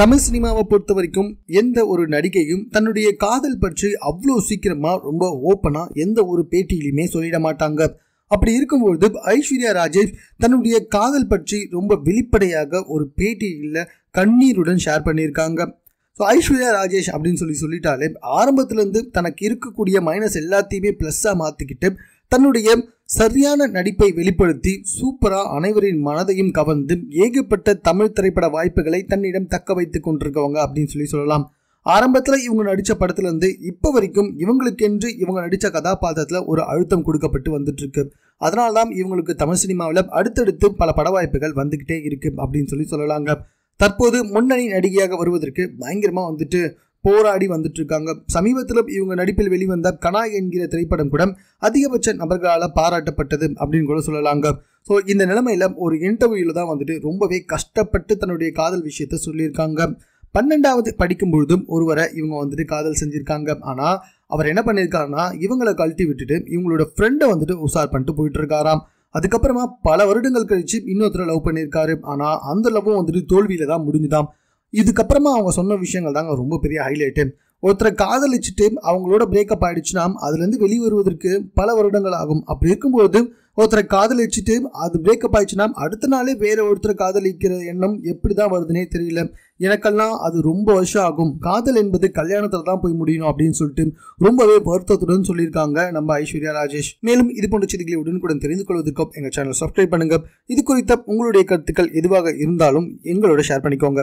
தமிழ் சினிமாவை பொறுத்த வரைக்கும் எந்த ஒரு நடிகையும் தன்னுடைய காதல் பற்றி அவ்வளோ சீக்கிரமா ரொம்ப ஓப்பனா எந்த ஒரு பேட்டியிலுமே சொல்லிட மாட்டாங்க. அப்படி இருக்கும்பொழுது ஐஸ்வர்யா ராஜேஷ் தன்னுடைய காதல் பற்றி ரொம்ப வெளிப்படையாக ஒரு பேட்டியில் கண்ணீருடன் ஷேர் பண்ணியிருக்காங்க. ஸோ ஐஸ்வர்யா ராஜேஷ் அப்படின்னு சொல்லி சொல்லிட்டாலே ஆரம்பத்துலேருந்து தனக்கு இருக்கக்கூடிய மைனஸ் எல்லாத்தையுமே ப்ளஸ்ஸாக மாற்றிக்கிட்டு தன்னுடைய சரியான நடிப்பை வெளிப்படுத்தி சூப்பராக அனைவரின் மனதையும் கவர்ந்து ஏகப்பட்ட தமிழ் திரைப்பட வாய்ப்புகளை தன்னிடம் தக்க வைத்துக் கொண்டிருக்கவங்க அப்படின்னு சொல்லி சொல்லலாம். ஆரம்பத்தில் இவங்க நடித்த படத்துலேருந்து இப்போ வரைக்கும் இவங்களுக்கென்று இவங்க நடித்த கதாபாத்திரத்தில் ஒரு அழுத்தம் கொடுக்கப்பட்டு வந்துட்டுருக்கு. அதனால தான் இவங்களுக்கு தமிழ் சினிமாவில் அடுத்தடுத்து பல பட வாய்ப்புகள் வந்துக்கிட்டே இருக்குது அப்படின்னு சொல்லி சொல்லலாங்க. தற்போது முன்னணி நடிகையாக வருவதற்கு பயங்கரமாக வந்துட்டு போராடி வந்துட்டு இருக்காங்க சமீபத்தில் இவங்க நடிப்பில் வெளிவந்த கனா என்கிற திரைப்படம் கூட அதிகபட்ச நபர்களால் பாராட்டப்பட்டது அப்படின்னு கூட சொல்லலாங்க. ஸோ இந்த நிலைமையில் ஒரு இன்டர்வியூவில் தான் வந்துட்டு ரொம்பவே கஷ்டப்பட்டு தன்னுடைய காதல் விஷயத்த சொல்லியிருக்காங்க. பன்னெண்டாவது படிக்கும் பொழுதும் ஒருவரை இவங்க வந்துட்டு காதல் செஞ்சுருக்காங்க. ஆனால் அவர் என்ன பண்ணியிருக்காருன்னா இவங்களை கழட்டி விட்டுட்டு இவங்களோட ஃப்ரெண்டை வந்துட்டு உசார் பண்ணிட்டு போயிட்டு இருக்காராம் அதுக்கப்புறமா பல வருடங்கள் கழிச்சு இன்னொருத்தரை லவ் பண்ணியிருக்காரு. ஆனால் அந்த லவ்வும் வந்துட்டு தோல்வியில் தான் முடிஞ்சுதான் இதுக்கப்புறமா அவங்க சொன்ன விஷயங்கள் தாங்க ரொம்ப பெரிய ஹைலைட்டு ஒருத்தரை காதலிச்சுட்டு அவங்களோட பிரேக்கப் ஆயிடுச்சுன்னா அதுலேருந்து வெளியே வருவதற்கு பல வருடங்கள் ஆகும். அப்படி இருக்கும்போது ஒருத்தரை காதலிச்சுட்டு அது பிரேக்கப் ஆயிடுச்சுன்னா அடுத்த நாளே வேற ஒருத்தரை காதலிக்கிற எண்ணம் எப்படி தான் வருதுன்னே தெரியல. எனக்கெல்லாம் அது ரொம்ப வருஷம் ஆகும். காதல் என்பது கல்யாணத்தில் தான் போய் முடியணும் அப்படின்னு சொல்லிட்டு ரொம்பவே வருத்தத்துடன் சொல்லியிருக்காங்க நம்ம ஐஸ்வர்யா ராஜேஷ். மேலும் இது போன்ற செய்திகளை உடனுக்குடன் தெரிந்து கொள்வதற்கும் எங்கள் சேனல் சப்ஸ்கிரைப் பண்ணுங்க. இது குறித்த உங்களுடைய கருத்துக்கள் எதுவாக இருந்தாலும் எங்களோட ஷேர் பண்ணிக்கோங்க.